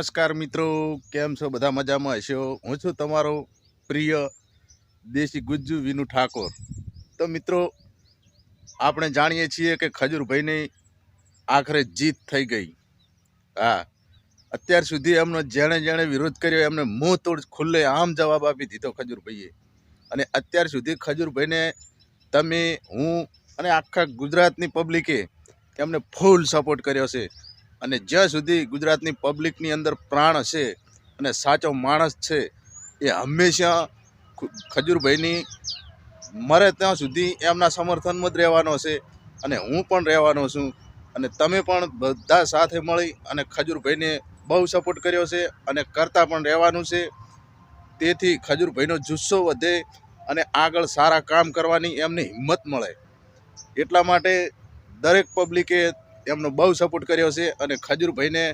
નમસ્કાર મિત્રો, કેમ છો? બધા મજામાં હશો? હું છું તમારો પ્રિય દેશી ગુજ્જુ વિનુ ઠાકોર. તો મિત્રો, આપણે જાણીએ છીએ કે ખજૂરભાઈની આખરે જીત થઈ ગઈ. હા, અત્યાર સુધી એમનો જેણે જેણે વિરોધ કર્યો, એમને મોં તોડ ખુલ્લે આમ જવાબ આપી દીધો ખજૂરભાઈએ. અને અત્યાર સુધી ખજૂરભાઈને તમે, હું અને આખા ગુજરાતની પબ્લિકે એમને ફૂલ સપોર્ટ કર્યો છે. અને જ્યાં સુધી ગુજરાતની પબ્લિકની અંદર પ્રાણ હશે અને સાચો માણસ છે, એ હંમેશા ખજૂરભાઈની મરે ત્યાં સુધી એમના સમર્થનમાં જ રહેવાનો છે અને હું પણ રહેવાનો છું. અને તમે પણ બધા સાથે મળી અને ખજૂરભાઈને બહુ સપોર્ટ કર્યો છે અને કરતા પણ રહેવાનું છે. તેથી ખજૂરભાઈનો જુસ્સો વધે અને આગળ સારા કામ કરવાની એમને હિંમત મળે. એટલા માટે દરેક પબ્લિકે એમનો બહુ સપોર્ટ કર્યો છે અને ખજૂરભાઈને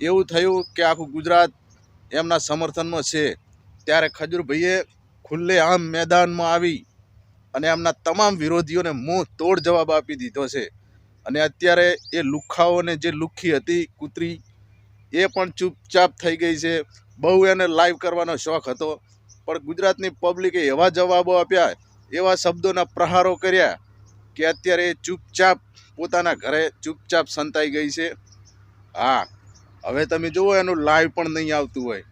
એવું થયું કે આખું ગુજરાત એમના સમર્થનમાં છે. ત્યારે ખજૂરભાઈએ ખુલ્લે આમ મેદાનમાં આવી અને એમના તમામ વિરોધીઓને મોં તોડ જવાબ આપી દીધો છે. અને અત્યારે એ લુખ્ખાઓને જે લુખ્ખી હતી કૂતરી, એ પણ ચૂપચાપ થઈ ગઈ છે. બહુ એને લાઈવ કરવાનો શોખ હતો. પણ ગુજરાતની પબ્લિકે એવા જવાબો આપ્યા, એવા શબ્દોના પ્રહારો કર્યા કે અત્યારે ચૂપચાપ પોતાના ઘરે ચૂપચાપ સંતાઈ ગઈ છે. હા, હવે તમે જુઓ, એનું લાઈવ પણ નહીં આવતું હોય.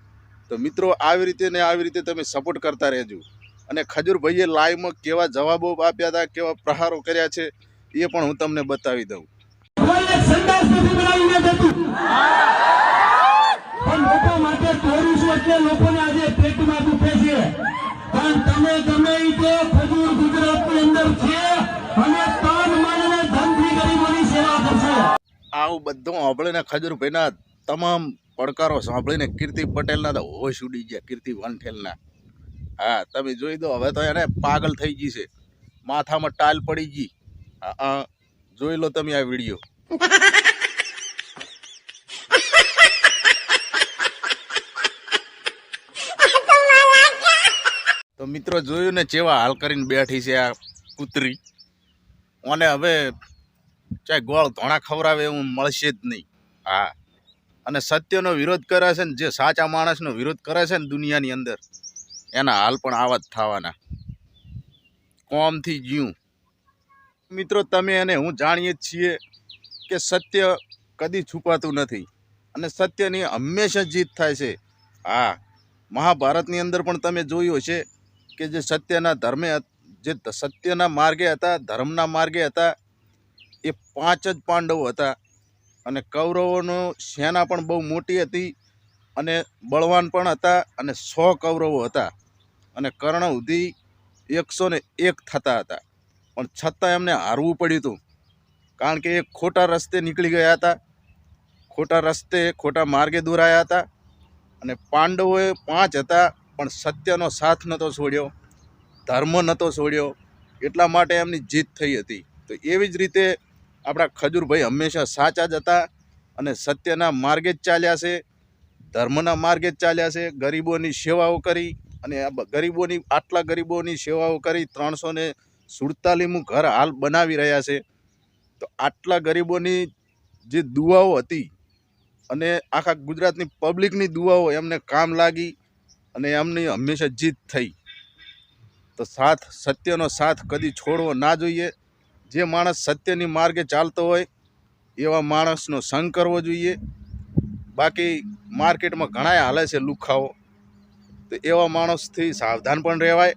તો મિત્રો, આવી રીતે ને આવી રીતે તમે સપોર્ટ કરતા રહેજો. અને ખજૂરભાઈએ લાઈવમાં કેવા જવાબો આપ્યા હતા, કેવા પ્રહારો કર્યા છે, એ પણ હું તમને બતાવી દઉં. તમે ગમે તો ખજૂર ગુજરાતની અંદર છે. આવું બધું સાંભળીને ખજૂરભાઈના તમામ પડકારો સાંભળીને કીર્તિ પટેલના તો હોશ ઉડી ગયા, કીર્તિ વનઠેલના હા, તમે જોઈ દો, હવે તો એને પાગલ થઈ ગઈ છે. માથામાં ટાલ પડી ગઈ. હા જોઈ લો તમે આ વીડિયો. તો મિત્રો જોયું ને ચેવા હાલ કરીને બેઠી છે આ કૂતરી. ઓને હવે ચાહે ગોળ ધોણા ખવડાવે એવું મળશે જ નહીં. હા. અને સત્યનો વિરોધ કરે છે ને, જે સાચા માણસનો વિરોધ કરે છે ને દુનિયાની અંદર, એના હાલ પણ આવા જ થવાના. કોમથી જીવું. મિત્રો, તમે અને હું જાણીએ જ છીએ કે સત્ય કદી છુપાતું નથી. અને સત્યની હંમેશા જીત થાય છે. હા. મહાભારતની અંદર પણ તમે જોયું હશે કે જે સત્યના ધર્મે જે સત્યના માર્ગે હતા, ધર્મના માર્ગે હતા, એ પાંચ જ પાંડવો હતા. અને કૌરવોનો સેના પણ બહુ મોટી હતી અને બળવાન પણ હતા અને સો કૌરવો હતા. અને કર્ણ સુધી એકસો ને એક થતા હતા. પણ છતાં એમને હારવું પડ્યું હતું. કારણ કે એ ખોટા રસ્તે નીકળી ગયા હતા. ખોટા રસ્તે, ખોટા માર્ગે દોરાયા હતા. અને પાંડવોએ પાંચ હતા, પણ સત્યનો સાથ નહોતો છોડ્યો. ધર્મ નહોતો છોડ્યો, એટલા માટે એમની જીત થઈ હતી. તો એવી જ રીતે આપણા ખજૂરભાઈ હંમેશા સાચા જ હતા અને સત્યના માર્ગે જ ચાલ્યા છે, ધર્મના માર્ગે જ ચાલ્યા છે, ગરીબોની સેવાઓ કરી અને ગરીબોની, આટલા ગરીબોની સેવાઓ કરી ત્રણસો ને સુડતાલીમું ઘર હાલ બનાવી રહ્યા છે. તો આટલા ગરીબોની જે દુવાઓ હતી અને આખા ગુજરાતની પબ્લિકની દુવાઓ એમને કામ લાગી અને એમની હંમેશા જીત થઈ. તો સાથ, સત્યનો સાથ કદી છોડવો ના જોઈએ. જે માણસ સત્યની માર્ગે ચાલતો હોય, એવા માણસનો સંગ કરવો જોઈએ. બાકી માર્કેટમાં ઘણાય હાલે છે લુખાઓ. તો એવા માણસથી સાવધાન પણ રહેવાય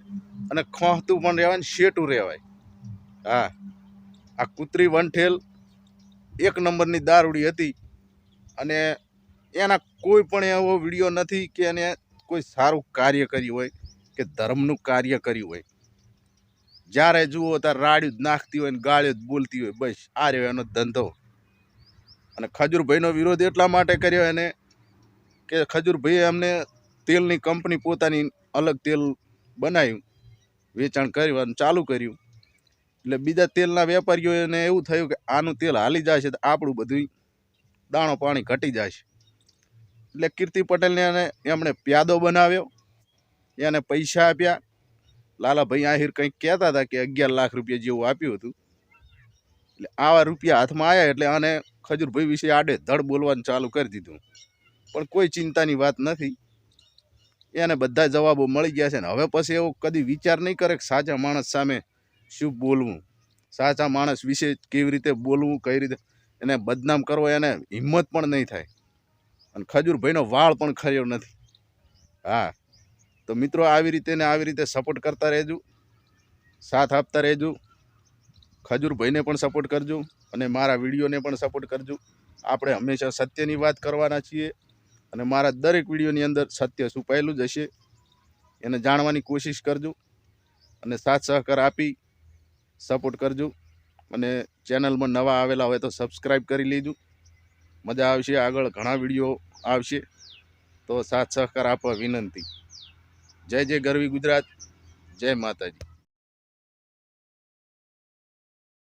અને ખોહતું પણ રહેવાય ને શેટું રહેવાય. હા, આ કૂતરી વંઠેલ એક નંબરની દારૂડી હતી અને એના કોઈ પણ એવો વીડિયો નથી કે એને કોઈ સારું કાર્ય કર્યું હોય. કે ધર્મનું કાર્ય કર્યું હોય. જ્યારે જુઓ ત્યારે રાડ્યું જ નાખતી હોય ને ગાળ્યું જ બોલતી હોય. બસ, આ રહ્યો એનો ધંધો. અને ખજૂરભાઈનો વિરોધ એટલા માટે કર્યો એને કે ખજૂરભાઈએ એમને તેલની કંપની પોતાની અલગ તેલ બનાવ્યું, વેચાણ કર્યું અને ચાલુ કર્યું. એટલે બીજા તેલના વેપારીઓને એવું થયું કે આનું તેલ હાલી છે તો આપણું બધું દાણો પાણી ઘટી છે એટલે કીર્તિ પટેલને એમણે પ્યાદો બનાવ્યો. એને પૈસા આપ્યા. લાલાભાઈ આહિર કંઈક કહેતા હતા કે અગિયાર લાખ રૂપિયા જેવું આપ્યું હતું. એટલે આવા રૂપિયા હાથમાં આવ્યા એટલે આને ખજૂરભાઈ વિશે આડે ધડ બોલવાનું ચાલુ કરી દીધું. પણ કોઈ ચિંતાની વાત નથી. એને બધા જવાબો મળી ગયા છે ને હવે પછી એવો કદી વિચાર નહીં કરે કે સાચા માણસ સામે શું બોલવું. સાચા માણસ વિશે કેવી રીતે બોલવું, કઈ રીતે એને બદનામ કરવો, એને હિંમત પણ નહીં થાય. અને ખજૂરભાઈનો વાળ પણ ખર્યો નથી. હા. તો મિત્રો, આવી રીતે ને આવી રીતે સપોર્ટ કરતા રહેજો. સાથ આપતા રહેજો. ખજૂરભાઈને પણ સપોર્ટ કરજો અને મારા વિડીયોને પણ સપોર્ટ કરજો. આપણે હંમેશા સત્યની વાત કરવાના છીએ અને મારા દરેક વિડીયોની અંદર સત્ય છુપાયેલું જ હશે. એને જાણવાની કોશિશ કરજો અને સાથ સહકાર આપી સપોર્ટ કરજો. અને ચેનલમાં નવા આવેલા હોય તો સબસ્ક્રાઈબ કરી લેજો. મજા આવશે, આગળ ઘણા વીડિયો આવશે. તો સાથ સહકાર આપવા વિનંતી. જય જય ગરવી ગુજરાત જય માતાજી.